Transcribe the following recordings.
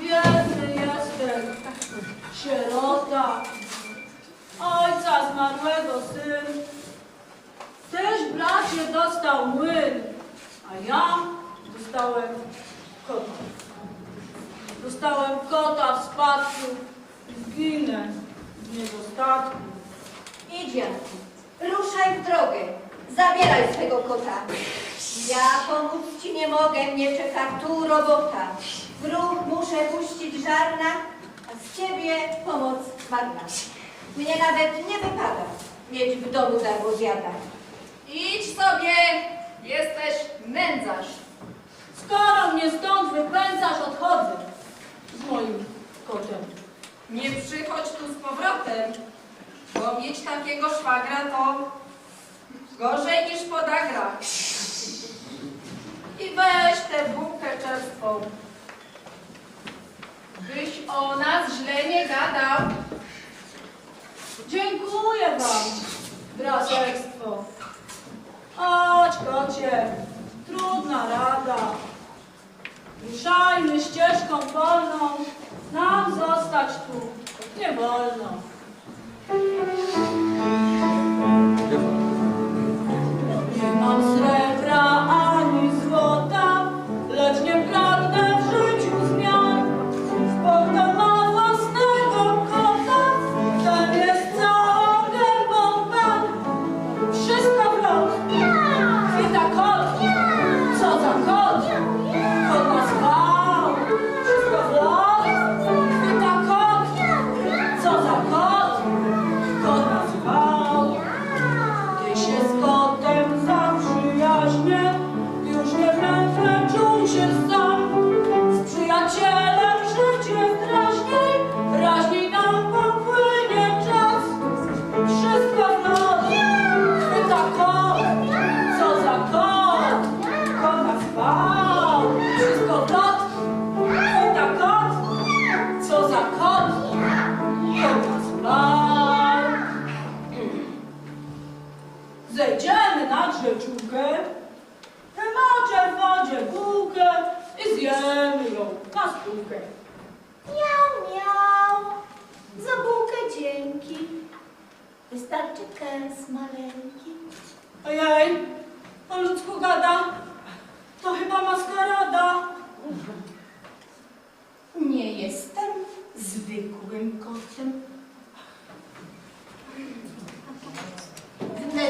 Biedny jestem, sierota, ojca zmarłego syn. Też bracie dostał młyn, a ja dostałem kota. Dostałem kota w spadku i zginę w niedostatku. Idź, ruszaj w drogę. Zabieraj swego kota. Ja pomóc ci nie mogę, mnie czeka tu robota. W ruch muszę puścić żarna, a z ciebie pomoc marna. Mnie nawet nie wypada mieć w domu darmozjada. Idź sobie, jesteś nędzarz. Skoro mnie stąd wypędzasz, odchodzę z moim kotem. Nie przychodź tu z powrotem, bo mieć takiego szwagra to gorzej niż podagra. I weź tę bułkę czerstwą, byś o nas źle nie gadał. Dziękuję wam, braterstwo. Chodź, kocie, trudna rada. Ruszajmy ścieżką wolną, Zejdziemy nad rzeczówkę, wymoczę w wodzie bułkę i zjemy ją na spółkę. Miau, miau, za bułkę dzięki. Wystarczy kęs maleńki. Ojej, po ludzku gada, to chyba maskarada. Nie jestem zwykłym kotem.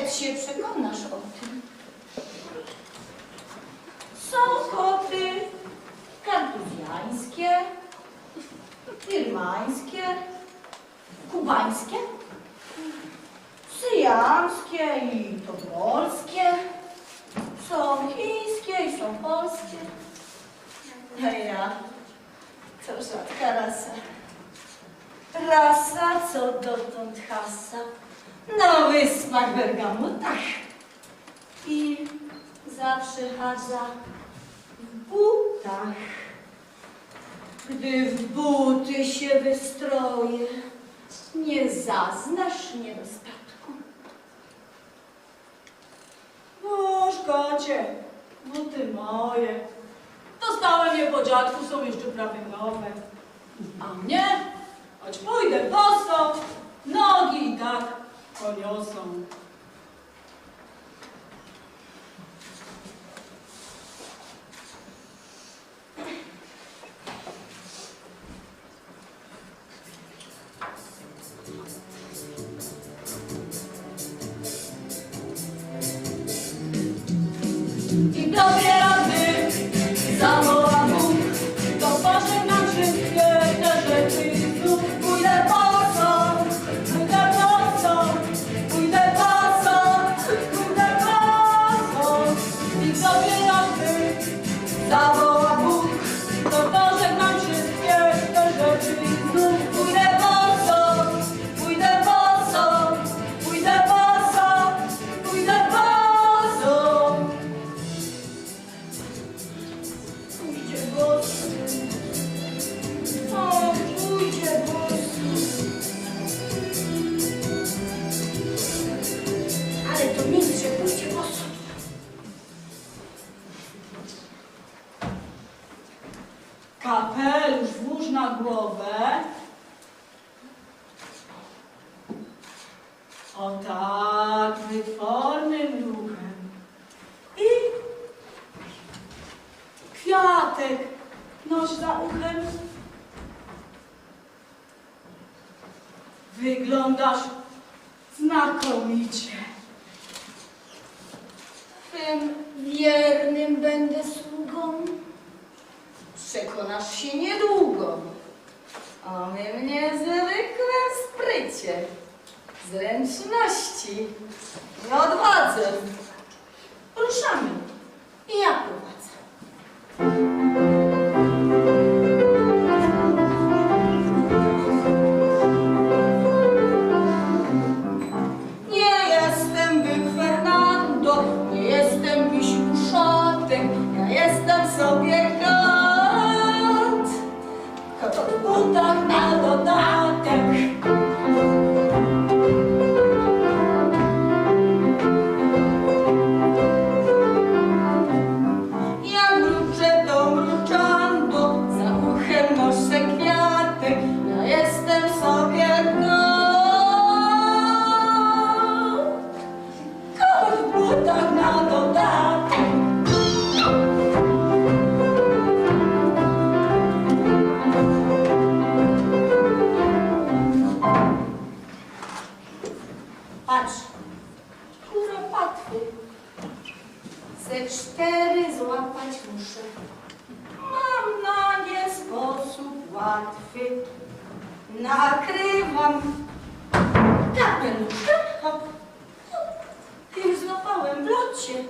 Wnet się przekonasz o tym. Są koty kartuzjańskie, birmańskie, kubańskie, syjamskie i podolskie. Są chińskie i są polskie. A ja to rzadka rasa. Rasa, co dotąd hasa na wyspach Bergamutach i zawsze chadza w butach. Gdy w buty się wystroję, nie zaznasz niedostatku. Kocie, buty moje. Dostałem je po dziadku, są jeszcze prawie nowe. A mnie, choć pójdę boso, nogi i tak Gloriosam kapelusz włóż na głowę. O tak, wytwornym ruchem. I kwiatek noś za uchem. Wyglądasz znakomicie. Twym wiernym będę sługą. Przekonasz się niedługo. O my mnie zwykłym sprycie, zręczności i odwadze. Ruszamy. I ja prowadzę. Jestem jestem Wisiuszatek, ja jestem sobie łatwy. Nakrywam. Hop, hop. Już złapałem w locie.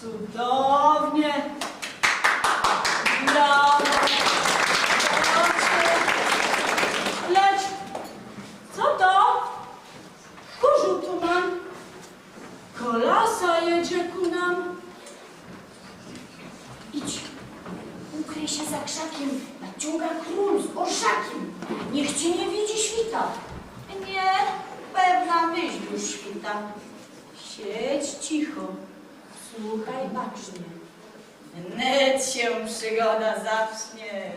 Cudownie. Niech cię nie widzi świta. Nie, pewna myśl już świta. Siedź cicho, słuchaj bacznie. Wnet się przygoda zacznie.